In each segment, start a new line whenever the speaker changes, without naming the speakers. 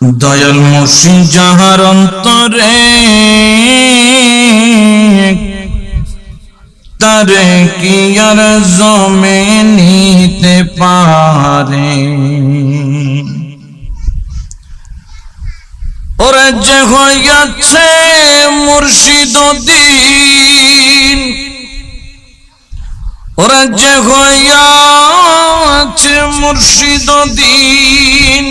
দয়াল মুর্শিদ যাহার অন্তরে তারে কি আর জমে নিতে পারে? ওরে যে হইয়াছে মুর্শিদ দিন ওরা যে হইয়াছে মুর্শিদ দিন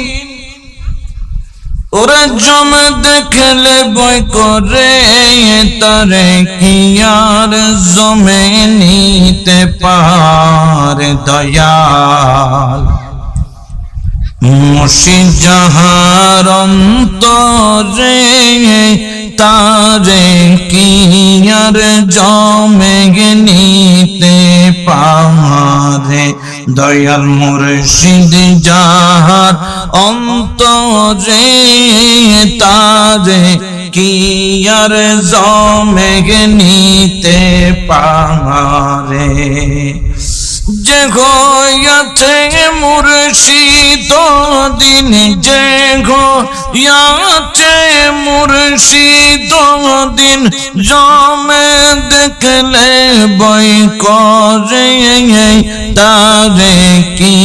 ওরা জমে দেখলে বই করে তারে কি আর জমে নিতে পারে দয়াল? মুর্শিদ যাহার অন্তরে তারে কি আর জমে নিতে পারে দয়াল মুর্শিদ যাহার অন্তরে তারে কি আর জমে নিতে পারে যে গয়াছে মুর্শিদ, দিন যে গয়াছে মুর্শিদ, দিন জমে দেখলে বই করে, তারে কি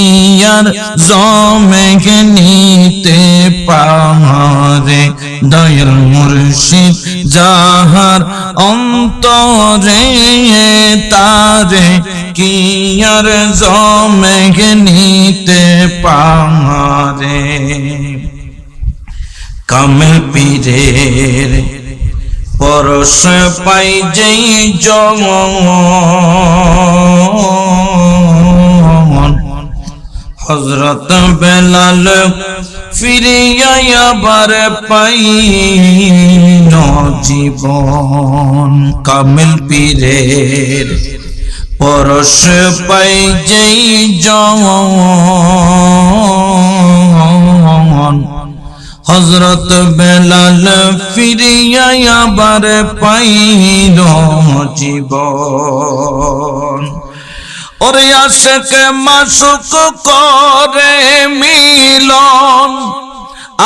আর জমে নিতে পারে দয়াল মুর্শিদ যাহার অন্তরে তারে কি আর জমে নিতে পারে কামেল পীরের পরশ পাই যেই জমন হজরত বেলাল ফিরিয়া আবার পাই জীবন। কামিল পীরের পরশ পাই যেই জন হজরত বেলাল ফিরিয়া আবার পাইল জীবন। ওরে আশেকে মাসুক করে মিলন,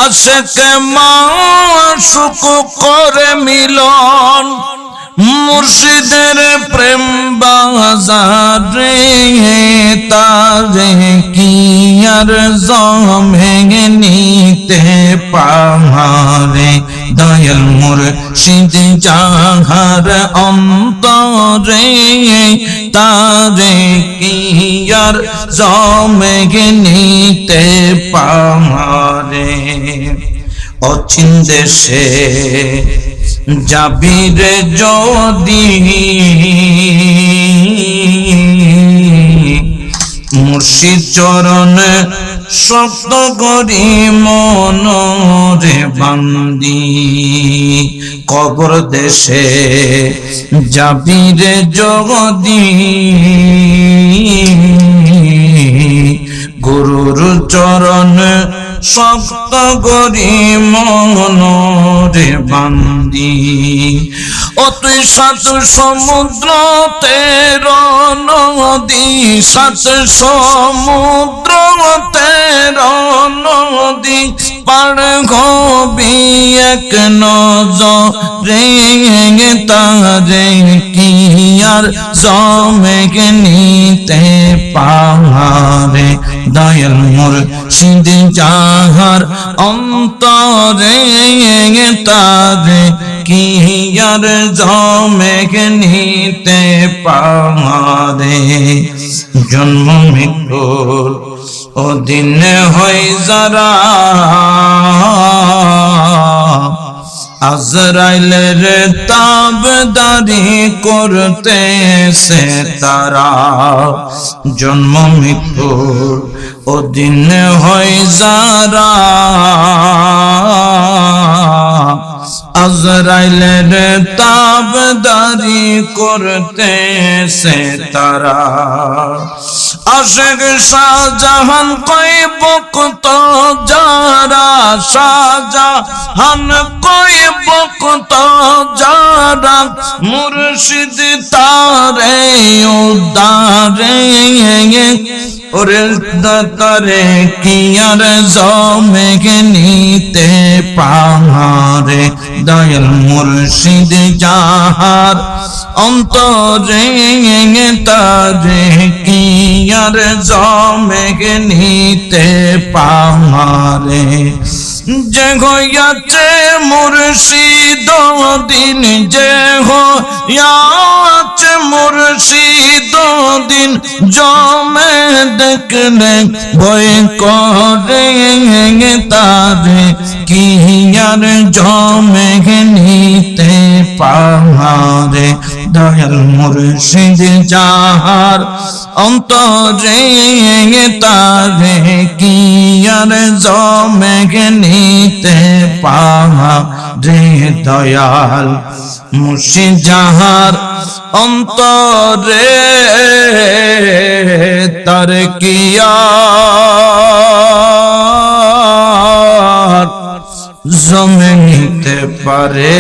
আশেকে মাসুক করে মিলন। মুর্শিদের প্রেম বাজারে তারে কি আর জমে নিতে পাহারে দয়াল মোর মুর্শিদ যাহার অন্তরে, তারে কি আর জমে নিতে পাহারে অচিন দেশে যাবিরে যদি মুর্শিদ চরণ সপ্ত করি মনরে বান্দি। কবর দেশে যাবিরে জগদি। গুরুর চরণ শক্ত করি মনরে বান্দি। ও তুই সাত সমুদ্র তের নদী সাত সমুদ্র তের নদী। পার হবি এক নজরে তারে কি আর জমে নিতে পাহাড়ে? দয়াল মোর সিদ্ধ যাহার অন্তরে তারে কি আর জমে নিতে জন্ম মৃত্যুর অদিন হই যারা আজরাইলের তাবদারি করতে সে তারা জন্ম মৃত্যুর অদিন হয় যারা আজরাইলের তাবদারি করতে সে তারা। আশেক শাহজাহান কই বকত যারা শাহজাহান কই বকত যারা মুর্শিদ তারে উদারে ওরে দাতারে কিয়ার জমে নিতে পাহাড়ে? দয়াল মুর্শিদ যাহার অন্তরে তারে কিয়ার জমে নিতে পাহাড়ে? যে হইয়াছে মুর্শিদ, দিন যে হইয়াছে মুর্শিদ, দিন জমে দেখলে ভয় করে তারে। কি আর জমে নিতে পাহাড়ে? দয়াল মুর্শিদ যাহার অন্তরে তারে কি আর জমে নিতে পাহাড়ে দয়াল মুর্শিদ যাহার অন্তরে তার কিয়া জমে নিতে পারে?